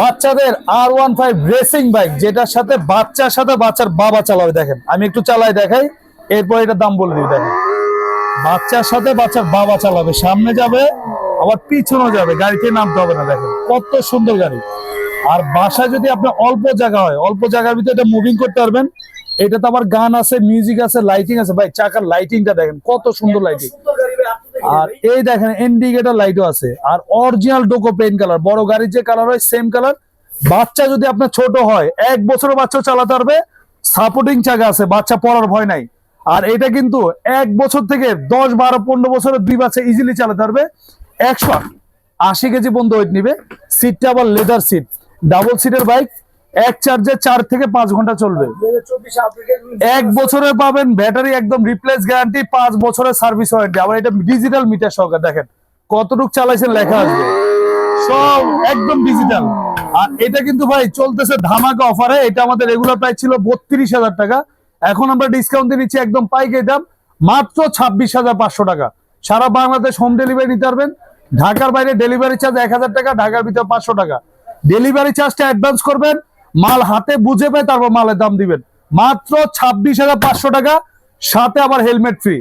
বাচ্চাদের আর one five racing bike যেটার সাথে বাচ্চার সাথে বাচ্চার বাবা চালাবে, দেখেন। আমি একটু চালাই দেখাই, এরপর এটার দাম বলে দিই, দেখেন। বাচ্চার সাথে বাচ্চার বাবা চালাবে, সামনে যাবে, আবার পিছনে যাবে, গাড়িতে নামতে হবে না, দেখেন। কত সুন্দর গাড়ি। আর বাসায় যদি আপনার অল্প জায়গা হয়, অল্প জায়গার ভিতরে এটা মুভিং করতে পারবেন। এটা তো আবার গান আছে মিউজিক আছে লাইটিং আছে। ভাই, চাকার লাইটিংটা দেখেন, কত সুন্দর লাইটিং আর এই দেখেন ইন্ডিকেটর লাইটও আছে। আর অরিজিনাল ডোকো পেন কালার বড় গাড়ির যে কালার হয় সেম কালার বাচ্চা যদি আপনার ছোট হয়, এক বছরের বাচ্চা চালাতে পারবে। সাপোর্টিং চাকা আছে, বাচ্চা পড়ার ভয় নাই। আর এটা কিন্তু এক বছর থেকে দশ, বারো, পনেরো বছরের দুই বাচ্চা ইজিলি চালাতে পারবে। একশো আশি কেজি পর্যন্ত ওয়েট নিবে। সিটটা আবার লেদার সিট ডাবল সিটের বাইক এক চার্জে চার থেকে পাঁচ ঘণ্টা চলবে। এক বছরে পাবেন ব্যাটারি একদম রিপ্লেস গ্যারান্টি পাঁচ বছরের সার্ভিস ওয়ারেন্টি আবার এটা ডিজিটাল মিটার সহকারে দেখেন, কতটুক চালাইছেন লেখা আসবে সব একদম ডিজিটাল আর এটা কিন্তু ভাই চলতেছে ধামাকা অফারে এটা আমাদের রেগুলার প্রাইস ছিল বত্রিশ হাজার টাকা। এখন আমরা ডিসকাউন্ট দিয়ে নিচ্ছি একদম পাইকারি দাম, মাত্র ছাব্বিশ হাজার পাঁচশো টাকা। সারা বাংলাদেশ হোম ডেলিভারি নিতে পারবেন। ঢাকার বাইরে ডেলিভারি চার্জ এক হাজার টাকা, ঢাকার ভিতরে পাঁচশো টাকা। ডেলিভারি চার্জটা অ্যাডভান্স করবেন। মাল হাতে বুঝে পেয়ে তারপর মালের দাম দিবেন। মাত্র ছাব্বিশ হাজার পাঁচশো টাকা, সাথে আবার হেলমেট ফ্রি